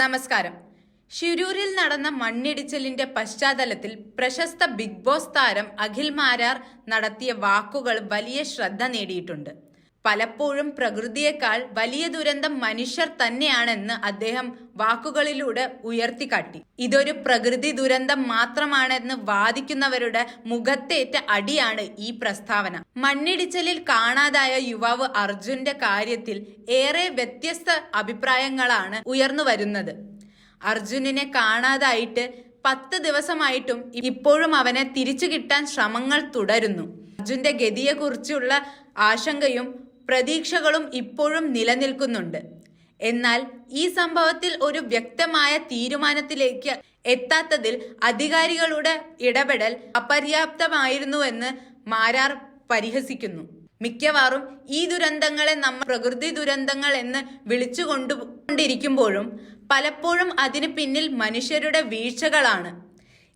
നമസ്കാരം. ഷിരൂരിൽ നടന്ന മണ്ണിടിച്ചിലിന്റെ പശ്ചാത്തലത്തിൽ പ്രശസ്ത ബിഗ് ബോസ് താരം അഖിൽ മാരാർ നടത്തിയ വാക്കുകൾ വലിയ ശ്രദ്ധ നേടിയിട്ടുണ്ട്. പലപ്പോഴും പ്രകൃതിയേക്കാൾ വലിയ ദുരന്തം മനുഷ്യർ തന്നെയാണെന്ന് അദ്ദേഹം വാക്കുകളിലൂടെ ഉയർത്തിക്കാട്ടി. ഇതൊരു പ്രകൃതി ദുരന്തം മാത്രമാണെന്ന് വാദിക്കുന്നവരുടെ മുഖത്തേറ്റ അടിയാണ് ഈ പ്രസ്താവന. മണ്ണിടിച്ചലിൽ കാണാതായ യുവാവ് അർജുന്റെ കാര്യത്തിൽ ഏറെ വ്യത്യസ്ത അഭിപ്രായങ്ങളാണ് ഉയർന്നു വരുന്നത്. അർജുനനെ കാണാതായിട്ട് പത്ത് ദിവസമായിട്ടും ഇപ്പോഴും അവനെ തിരിച്ചു കിട്ടാൻ ശ്രമങ്ങൾ തുടരുന്നു. അർജുന്റെ ഗതിയെക്കുറിച്ചുള്ള ആശങ്കയും പ്രതീക്ഷകളും ഇപ്പോഴും നിലനിൽക്കുന്നുണ്ട്. എന്നാൽ ഈ സംഭവത്തിൽ ഒരു വ്യക്തമായ തീരുമാനത്തിലേക്ക് എത്താത്തതിൽ അധികാരികളുടെ ഇടപെടൽ അപര്യാപ്തമായിരുന്നുവെന്ന് മാരാർ പരിഹസിക്കുന്നു. മിക്കവാറും ഈ ദുരന്തങ്ങളെ നമ്മൾ പ്രകൃതി ദുരന്തങ്ങൾ എന്ന് വിളിച്ചുകൊണ്ടുകൊണ്ടിരിക്കുമ്പോഴും പലപ്പോഴും അതിന് പിന്നിൽ മനുഷ്യരുടെ വീഴ്ചകളാണ്.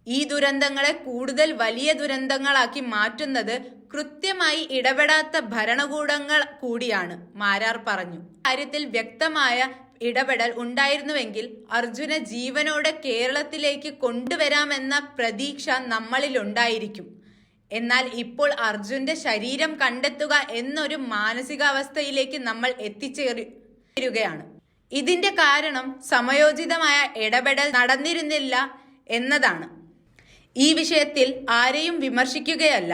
ഈ ദുരന്തങ്ങളെ കൂടുതൽ വലിയ ദുരന്തങ്ങളാക്കി മാറ്റുന്നത് കൃത്യമായി ഇടപെടാത്ത ഭരണകൂടങ്ങൾ കൂടിയാണ് മാരാർ പറഞ്ഞു. കാര്യത്തിൽ വ്യക്തമായ ഇടപെടൽ ഉണ്ടായിരുന്നുവെങ്കിൽ അർജുന ജീവനോടെ കേരളത്തിലേക്ക് കൊണ്ടുവരാമെന്ന പ്രതീക്ഷ നമ്മളിലുണ്ടായിരിക്കും എന്നാൽ ഇപ്പോൾ അർജുന്റെ ശരീരം കണ്ടെത്തുക എന്നൊരു മാനസികാവസ്ഥയിലേക്ക് നമ്മൾ എത്തിച്ചേരുകയാണ്. ഇതിന്റെ കാരണം സമയോചിതമായ ഇടപെടൽ നടന്നിരുന്നില്ല എന്നതാണ്. ഈ വിഷയത്തിൽ ആരെയും വിമർശിക്കുകയല്ല.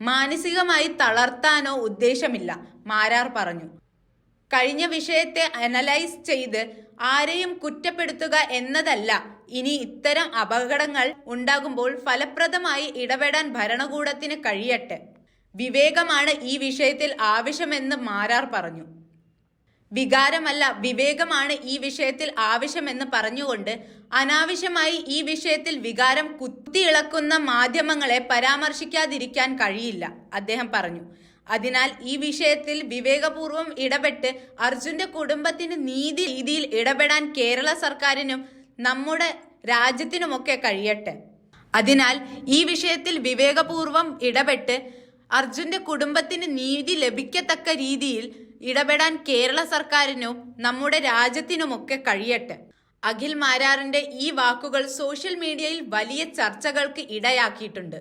മാനസികമായി തളർത്താനോ ഉദ്ദേശമില്ല മാരാർ പറഞ്ഞു. കഴിഞ്ഞ വിഷയത്തെ അനലൈസ് ചെയ്ത് ആരെയും കുറ്റപ്പെടുത്തുക എന്നതല്ല ഇനി ഇത്തരം അപകടങ്ങൾ ഉണ്ടാകുമ്പോൾ ഫലപ്രദമായി ഇടപെടാൻ ഭരണകൂടത്തിന് കഴിയട്ടെ. വിവേകമാണ് ഈ വിഷയത്തിൽ ആവശ്യമെന്ന് മാരാർ പറഞ്ഞു. വികാരമല്ല വിവേകമാണ് ഈ വിഷയത്തിൽ ആവശ്യമെന്ന് പറഞ്ഞുകൊണ്ട് അനാവശ്യമായി ഈ വിഷയത്തിൽ വികാരം കുത്തിയിളക്കുന്ന മാധ്യമങ്ങളെ പരാമർശിക്കാതിരിക്കാൻ കഴിയില്ല അദ്ദേഹം പറഞ്ഞു. അതിനാൽ ഈ വിഷയത്തിൽ വിവേകപൂർവം ഇടപെട്ട് അർജുന്റെ കുടുംബത്തിന് നീതി രീതിയിൽ ഇടപെടാൻ കേരള സർക്കാരിനും നമ്മുടെ രാജ്യത്തിനുമൊക്കെ കഴിയട്ടെ. അതിനാൽ ഈ വിഷയത്തിൽ വിവേകപൂർവം ഇടപെട്ട് അർജുന്റെ കുടുംബത്തിന് നീതി ലഭിക്കത്തക്ക രീതിയിൽ ഇടപെടാൻ കേരള സർക്കാരിനും നമ്മുടെ രാജ്യത്തിനുമൊക്കെ കഴിയട്ടെ. അഖിൽ മാരാറിന്റെ ഈ വാക്കുകൾ സോഷ്യൽ മീഡിയയിൽ വലിയ ചർച്ചകൾക്ക് ഇടയാക്കിയിട്ടുണ്ട്.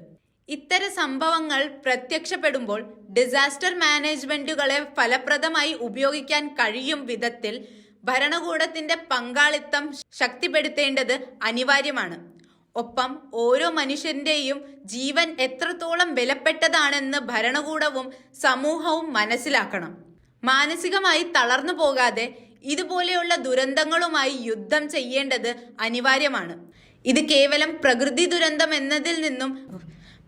ഇത്തരം സംഭവങ്ങൾ പ്രത്യക്ഷപ്പെടുമ്പോൾ ഡിസാസ്റ്റർ മാനേജ്മെന്റുകളെ ഫലപ്രദമായി ഉപയോഗിക്കാൻ കഴിയും വിധത്തിൽ ഭരണകൂടത്തിന്റെ പങ്കാളിത്തം ശക്തിപ്പെടുത്തേണ്ടത് അനിവാര്യമാണ്. ഒപ്പം ഓരോ മനുഷ്യന്റെയും ജീവൻ എത്രത്തോളം വിലപ്പെട്ടതാണെന്ന് ഭരണകൂടവും സമൂഹവും മനസ്സിലാക്കണം. മാനസികമായി തളർന്നു പോകാതെ ഇതുപോലെയുള്ള ദുരന്തങ്ങളുമായി യുദ്ധം ചെയ്യേണ്ടത് അനിവാര്യമാണ്. ഇത് കേവലം പ്രകൃതി ദുരന്തം എന്നതിൽ നിന്നും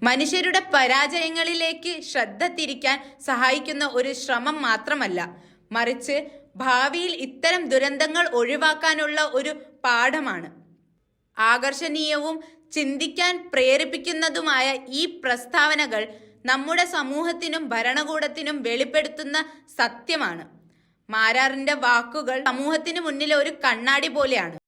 മനുഷ്യരുടെ പരാജയങ്ങളിലേക്ക് ശ്രദ്ധ തിരിക്കാൻ സഹായിക്കുന്ന ഒരു ശ്രമം മാത്രമല്ല മറിച്ച് ഭാവിയിൽ ഇത്തരം ദുരന്തങ്ങൾ ഒഴിവാക്കാനുള്ള ഒരു പാഠമാണ്. ആകർഷണീയവും ചിന്തിക്കാൻ പ്രേരിപ്പിക്കുന്നതുമായ ഈ പ്രസ്താവനകൾ നമ്മുടെ സമൂഹത്തിനും ഭരണകൂടത്തിനും വെളിപ്പെടുത്തുന്ന സത്യമാണ്. മാരാറിന്റെ വാക്കുകൾ സമൂഹത്തിന് മുന്നിലെ ഒരു കണ്ണാടി പോലെയാണ്.